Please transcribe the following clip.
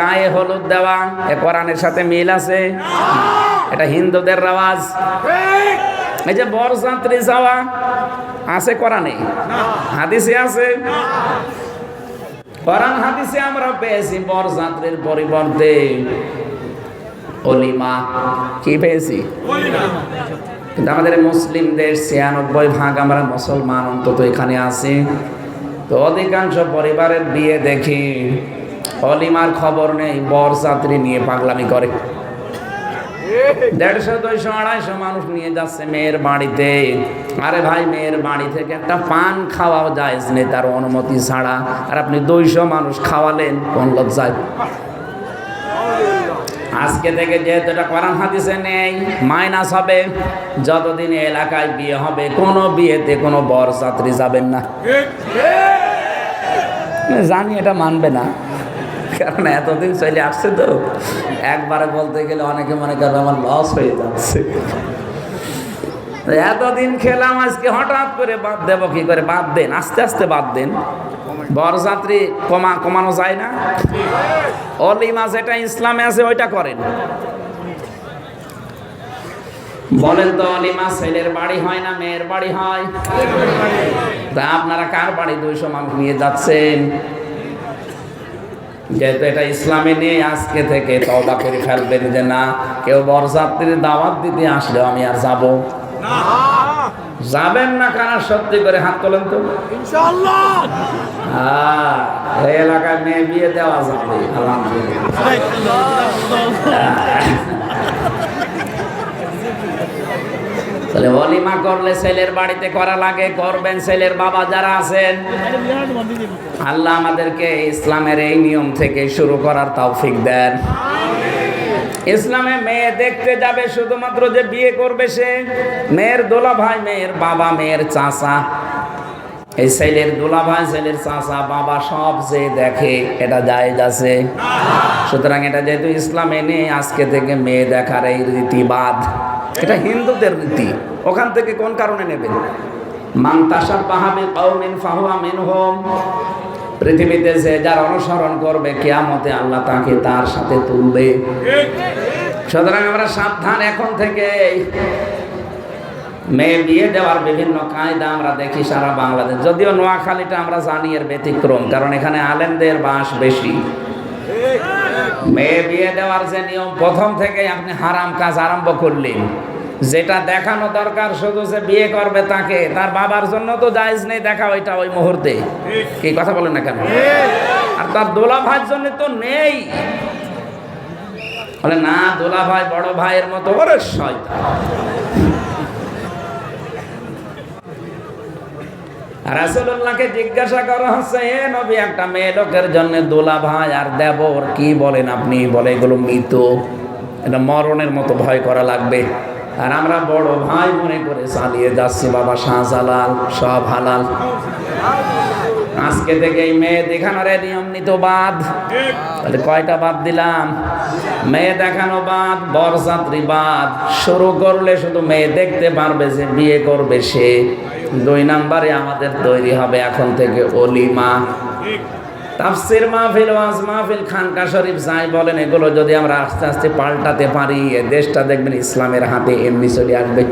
গায়ে হলুদ দেওয়া, এ কোরআনের সাথে মিল আছে? এটা হিন্দুদের রেওয়াজ। এই যে বরযাত্রী যাওয়া, আছে কোরআনে? হাদিসে আছে। কোরআন হাদিসে আমরা পেয়েছি বরযাত্রীর পরিবর্তে। অলিমা, কি পেয়েছি? কিন্তু আমাদের মুসলিমদের ছিয়ানব্বই ভাগ আমরা মুসলমান, অন্তত এখানে আছি। তো অধিকাংশ পরিবারের বিয়ে দেখি। অলিমার খবর নেই বরযাত্রী নিয়ে পাগলামি করে। দেড়শো দুইশো আড়াইশো মানুষ নিয়ে যাচ্ছে মেয়ের বাড়িতে। আরে ভাই মেয়ের বাড়ি থেকে একটা পান খাওয়াও যায় নেই তার অনুমতি ছাড়া। আর আপনি দুইশো মানুষ খাওয়ালেন কোন লজ্জায়? আজকে থেকে যেহেতু এটা কোরআন হাদিসে নেই মাইনাস হবে যতদিন এলাকায় বিয়ে হবে কোনো বিয়েতে কোনো বরযাত্রী যাবেন না। জানি এটা মানবে না। কারণ এতদিন চলে আসছে তো। একবারে বলতে গেলে অনেকে মনে করবে আমার লস হয়ে যাচ্ছে। এতদিন খেলাম, আজকে হঠাৎ করে বাদ দেবো, কি করে? বাদ দেন, আস্তে আস্তে বাদ দেন। বরযাত্রী কমা, কমানো যায় না। অলিমা যেটা ইসলামে আছে, ওইটা করেন। বলেন তো অলিমা ছেলের বাড়ি হয় না, মেয়ের বাড়ি হয়? তা আপনারা কার বাড়ি? দুইশো মানুষ নিয়ে যাচ্ছেন। যেহেতু এটা ইসলামে নেই, আজকে থেকে তওবা করে ফেলবেন যে না, কেউ বরযাত্রীর দাওয়াত দিতে আসলে আমি আর যাব। যাবেন না কারা, সত্যি করে হাত তোলেন তো। এই এলাকায় মেয়ে বিয়ে দেওয়া যাবে, আলহামদুলিল্লাহ। তাহলে অলিমা করলে ছেলের বাড়িতে করা লাগে, করবেন ছেলের বাবা যারা আছেন। আল্লাহ আমাদেরকে ইসলামের এই নিয়ম থেকে শুরু করার তৌফিক দেন। ইসলামে মেয়ে দেখতে যাবে শুধুমাত্র যে বিয়ে করবে সে। মেয়ের দোলা ভাই মেয়ের বাবা, মেয়ের চাচা। এই ছেলের দোলা ভাই ছেলের চাচা, বাবা সব যে দেখে, এটা জায়েজ আছে। সুতরাং এটা যেহেতু ইসলামে নেই, আজকে থেকে মেয়ে দেখার এই রীতিবাদ। এটা হিন্দুদের রীতি ওখান থেকে কোন কারণে নেবেন? পাহাবে কৌমিন মিন পৃথিবীতে যে যার অনুসরণ করবে কেয়ামতে আল্লাহ তাকে তার সাথে তুলবে। সুতরাং আমরা সাবধান এখন থেকে মেয়ে বিয়ে দেওয়ার বিভিন্ন কায়দা আমরা দেখি সারা বাংলাদেশ। যদিও নোয়াখালীটা আমরা জানি এর ব্যতিক্রম, কারণ এখানে আলেমদের বাস বেশি। মেয়ে বিয়ে দেওয়ার যে নিয়ম, প্রথম থেকে আপনি হারাম কাজ আরম্ভ করলেন। যেটা দেখানো দরকার শুধু যে বিয়ে করবে তাকে, তার বাবার জন্য তো জায়েজ নেই, দেখা ওইটা ওই মুহূর্তে। কি কথা বলেন না কেন? আর তার দোলা ভাইয়ের জন্য তো নেই। বলে, না দোলা ভাই বড় ভাইয়ের মতো, ওরে শয়তান। রাসূলুল্লাহকে জিজ্ঞাসা করা হচ্ছে, এ নবী, একটা মেয়ে লোকের জন্য দোলা ভাই আর দেবর কি বলেন আপনি? বলে, এগুলো মৃত। এটা মরণের মতো ভয় করা লাগবে। আর আমরা বড় ভাই মনে করে চালিয়ে যাচ্ছি, বাবা শাহজালাল, সব হালাল। আজকে থেকে এই মেয়ে দেখানোর নিয়ম নিত বাদ। তাহলে কয়টা বাদ দিলাম? মেয়ে দেখানো বাদ, বরযাত্রী বাদ। শুরু করলে শুধু মেয়ে দেখতে পারবে যে বিয়ে করবে সে। দুই নাম্বারে আমাদের তৈরি হবে এখন থেকে অলিমা তাফসির মাহফিল, ওয়াজ মাহফিল, খানকা শরীফ যাই বলেন, এগুলো যদি আমরা আস্তে আস্তে পাল্টাতে পারি দেশটা দেখবেন ইসলামের হাতে এমনি চলে আসবে।